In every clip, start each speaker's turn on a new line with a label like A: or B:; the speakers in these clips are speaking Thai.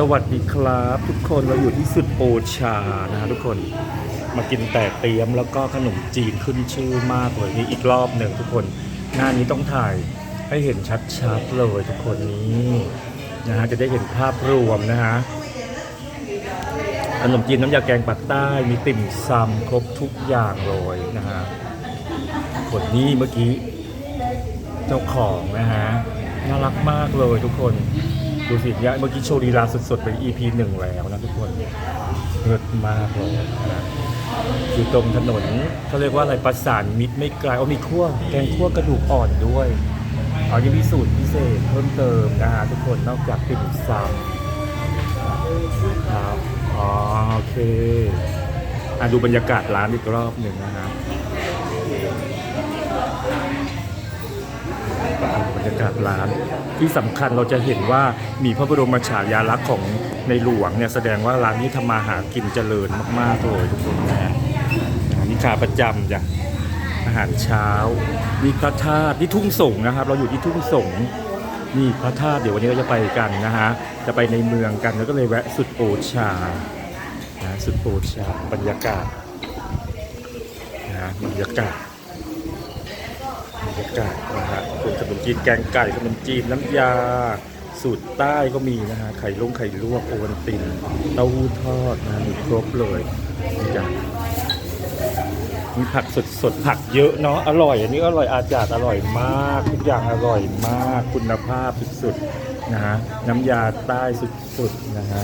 A: สวัสดีครับทุกคนเราอยู่ที่สุดโอชานะฮะทุกคนมากินแต่เตรียมแล้วก็ขนมจีนขึ้นชื่อมากเลยนี่อีกรอบหนึ่งทุกคนหน้านี้ต้องถ่ายให้เห็นชัดๆเลยทุกคนนี้นะฮะจะได้เห็นภาพรวมนะฮะขนมจีนน้ำยาแกงปักใต้มีติ่มซำครบทุกอย่างเลยนะฮะคนนี้เมื่อกี้ เจ้าของนะฮะน่ารักมากเลยทุกคน ดูสิเนี่ยเมื่อกี้โชว์ลีลาสดๆไป EP หนึ่งแล้วนะทุกคนเลิศมากเลยนะอยู่ตรงถนนเขาเรียกว่าอะไรประสานมิตรไม่ไกลเอามีคั่วแกงคั่วกระดูกอ่อนด้วยเอายังมีสูตรพิเศษเพิ่มเติมนะฮะทุกคนนอกจากติ่มซำครับอ๋อโอเคอะดูบรรยากาศร้านอีกรอบหนึ่งนะฮะ บรรยากาศร้าน ที่สำคัญเราจะเห็นว่ามีพระบรมฉายาลักษณ์ของในหลวงเนี่ยแสดงว่าร้านนี้ทำมาหากินเจริญมากๆเลยทุกคนนะฮะนี่ขาประจำจ้ะอาหารเช้านี่พระธาตุที่ทุ่งสงนะครับ เราอยู่ที่ทุ่งสงนี่พระธาตุเดี๋ยววันนี้เราจะไปกันนะฮะจะไปในเมืองกันแล้วก็เลยแวะสุดโอชานะสุดโอชาบรรยากาศนะบรรยากาศ รรยากาศนะฮะเป็นขนมจีนแกงไก่ขนมจีนน้ำยา สูตรใต้ก็มีนะฮะ ไข่ลงไข่ลวกโอวันตินเต้าหู้ทอดนะมีครบเลยนี่จ้ะมีผักสดสดผักเยอะเนาะอร่อย อันนี้อร่อยอาจารย์อร่อยมาก ทุกอย่างอร่อยมากคุณภาพสุดๆนะฮะน้ำยาใต้สุดๆนะฮะ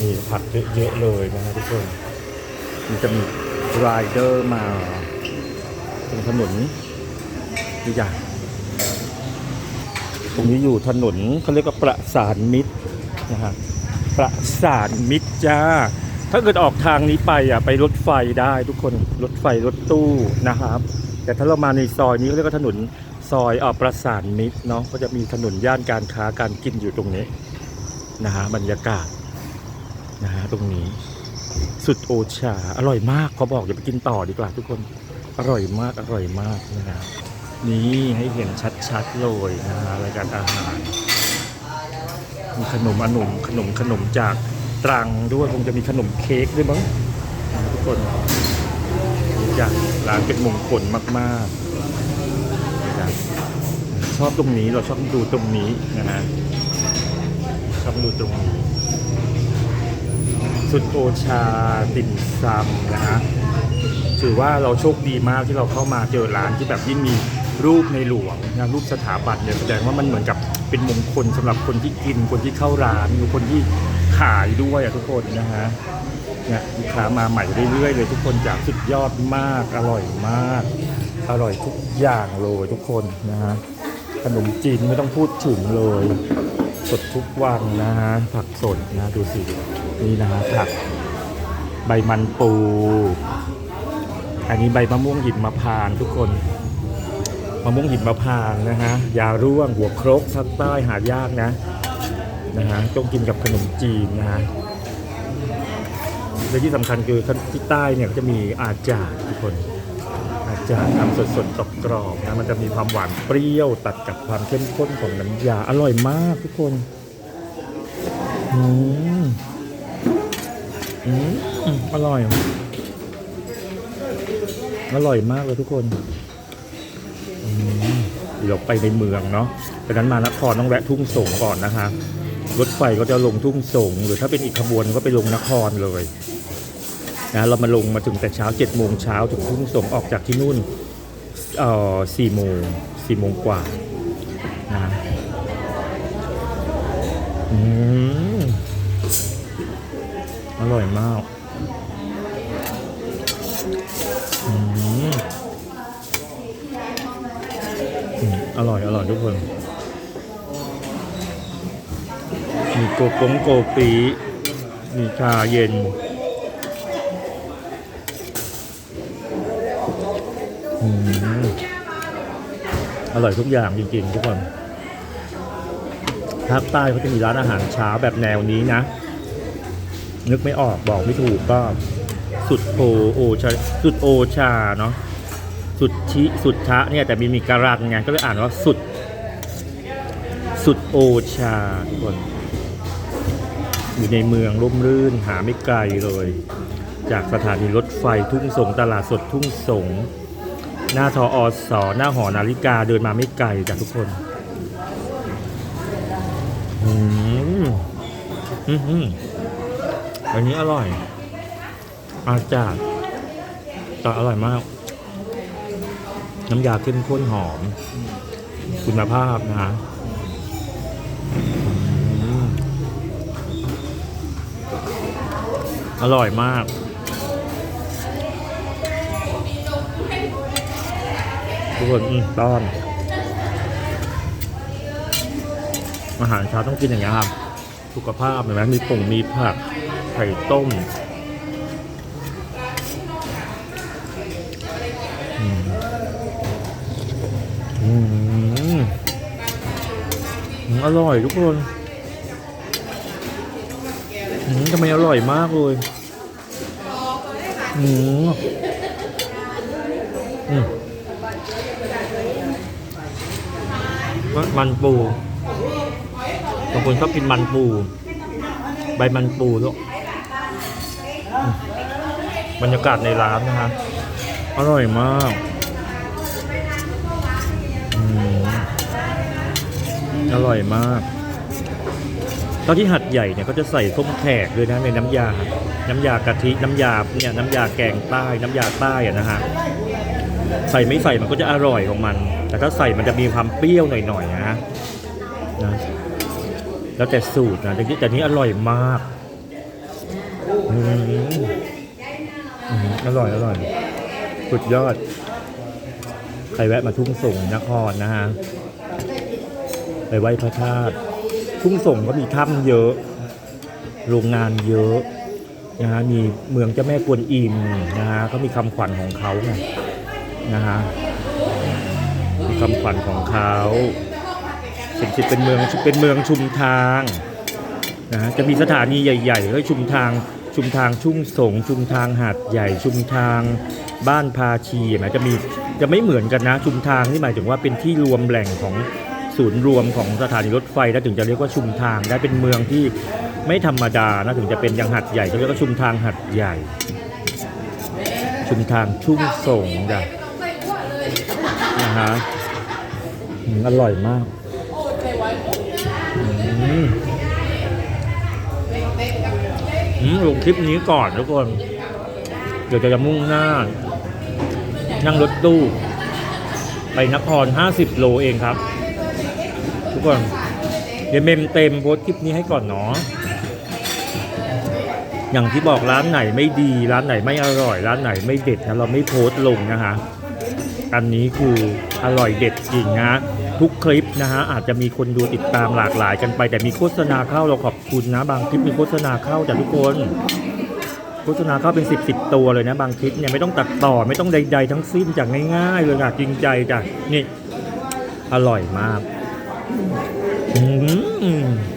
A: นี่ผักเยอะๆเลยนะฮะทุกคนมันจะมีไรเดอร์มาตรงถนน นี่จ้ะตรงนี้อยู่ถนนเขาเรียกว่าประสานมิตรนะฮะประสานมิตรจ้า ถ้าเกิดออกทางนี้ไปอะไปรถไฟได้ทุกคนรถไฟรถตู้นะครับ แต่ถ้าเรามาในซอยนี้เขาเรียกว่าถนนซอยออประสานมิตรเนาะก็จะมีถนนย่านการค้าการกินอยู่ตรงนี้นะฮะบรรยากาศนะฮะตรงนี้ สุดโอชา อร่อยมากเขาบอกอย่าไปกินต่อดีกว่าทุกคนอร่อยมากอร่อยมากนะฮะ นี่ให้เห็นชัดๆเลยนะฮะรายการอาหาร มีขนมอนุมขนมขนมจากตรังด้วยคงจะมีขนมเค้กด้วยมั้งทุกคนนี่จ้ะร้านเป็นมงคลมากๆนะชอบตรงนี้เราชอบดูตรงนี้นะฮะชอบดูตรงนี้สุดโอชาติ่มซำนะฮะถือว่าเราโชคดีมากที่เราเข้ามาเจอร้านที่แบบยิ่งมี รูปในหลวงนะรูปสถาปัตย์เนี่ยแสดงว่ามันเหมือนกับเป็นมงคลสำหรับคนที่กิน คนที่เข้าร้านหรือคนที่ขายด้วยอะทุกคนนะฮะเนี่ยลูกค้ามาใหม่เรื่อยๆเลยทุกคนจากสุดยอดมากอร่อยมาก อร่อยทุกอย่างเลยทุกคนนะฮะขนมจีนไม่ต้องพูดถึงเลย สดทุกวันนะฮะผักสดนะดูสินี่นะฮะผักใบมันปู อันนี้ใบมะม่วงหิมมะพร้านทุกคน มะม่วงหิมมะพร้านต์นะฮะยาร่วงหัวครกภาคใต้หายากนะนะฮะต้องกินกับขนมจีนนะฮะและที่สำคัญคือที่ใต้เนี่ยจะมีอาจารย์ทุกคนอาจารย์ทำสดๆกรอบๆนะมันจะมีความหวานเปรี้ยวตัดกับความเข้มข้นของน้ำยาอร่อยมากทุกคนอืมอืมอร่อย อร่อยมากเลยทุกคน เดี๋ยวไปในเมืองเนาะดังนั้นมานครต้องแวะทุ่งสงก่อนนะคะ รถไฟก็จะลงทุ่งสง หรือถ้าเป็นอีกขบวนก็ไปลงนครเลยนะเรามาลงมาถึงแต่เช้าเจ็ดโมงเช้าถึงทุ่งสงออกจากที่นู่นเอ่อสี่โมงสี่โมงกว่านะอืมอร่อยมาก กโกงโกปีมีชาเย็นอืมอร่อยทุกอย่างจริงๆทุกคนภาคใต้เขาจะมีร้านอาหารเช้าแบบแนวนี้นะ นึกไม่ออกบอกไม่ถูกก็ สุดโอโอชาสุดโอชาเนาะสุดชิสุดชะเนี่ยแต่มีมีการันไงก็เลยอ่านว่าสุด สุดโอชาทุกคน อยู่ในเมืองร่มรื่นหาไม่ไกลเลย จากสถานีรถไฟทุ่งสงตลาดสดทุ่งสง หน้าทออสหน้าหอนาฬิกาเดินมาไม่ไกลจากทุกคนอืมอืมอืมอันนี้อร่อย อาจารย์แต่อร่อยมาก น้ำยาเข้มข้นหอม คุณภาพนะฮะอืม อร่อยมาก ทุกคนอืมต้อน อาหารเช้าต้องกินอย่างนี้ยครับ สุขภาพเห็นไหมมีผงมีผัก ไข่ต้มอืมอืมอร่อยทุกคน ทำไมอร่อยมากเลยอืมอืมมันปูบางคนชอบกินมันปู ใบมันปูด้วยบรรยากาศในร้านนะฮะ อร่อยมากอมอร่อยมาก ตอนที่หัดใหญ่เนี่ยก็จะใส่ส้มแขกด้วยนะในน้ำยา น้ำยากะทิน้ำยาเนี่ยน้ำยาแกงใต้น้ำยาใต้อะนะฮะใส่ไม่ใส่มันก็จะอร่อยของมัน แต่ถ้าใส่มันจะมีความเปรี้ยวหน่อยๆนะนะแล้วแต่สูตรนะแต่นี้อร่อยมากอืมอร่อยอร่อยสุดยอด ใครแวะมาทุ่งส่งนครนะฮะ ไปไหว้พระธาตุ ทุ่งส่งก็มีถ้ำเยอะ โรงงานเยอะนะฮะมีเมืองเจ้าแม่กวนอิมนะฮะเขามีคำขวัญของเขาไงนะฮะมีคำขวัญของเขาเป็นสิเป็นเมืองเป็นเมืองชุมทางนะฮะจะมีสถานีใหญ่ๆก็ชุมทางชุมทางชุ่งสง ชุมทางหาดใหญ่ชุมทางบ้านพาชีนะจะมีจะไม่เหมือนกันนะชุมทางนี่หมายถึงว่าเป็นที่รวมแหล่งของ ศูนย์รวมของสถานีรถไฟแล้วถึงจะเรียกว่าชุมทางได้เป็นเมืองที่ไม่ธรรมดานะถึงจะเป็นอย่างหัดใหญ่ก็เรียกว่าชุมทางหัดใหญ่ ชุมทางชุ่งสงจ้ะนะฮะอร่อยมากอืมอืมลงคลิปนี้ก่อนทุกคน เดี๋ยวจะจะมุ่งหน้า นั่งรถตู้ ไปนคร 50 โลเองครับ ทุกคนเดี๋ยวเมมเต็มโพสคลิปนี้ให้ก่อนเนาะอย่างที่บอกร้านไหนไม่ดีร้านไหนไม่อร่อย ร้านไหนไม่เด็ดนะเราไม่โพสลงนะฮะอันนี้คืออร่อยเด็ดจริงนะทุกคลิปนะฮะอาจจะมีคนดูติดตามหลากหลายกันไป แต่มีโฆษณาเข้าเราขอบคุณนะ บางคลิปมีโฆษณาเข้าจากทุกคนโฆษณาเข้าเป็นสิบสิบตัวเลยนะบางคลิปเนี่ยไม่ต้องตัดต่อไม่ต้องใด ๆ ทั้งสิ้นจากง่ายๆเลยค่ะจริงใจจ้ะนี่อร่อยมาก อืม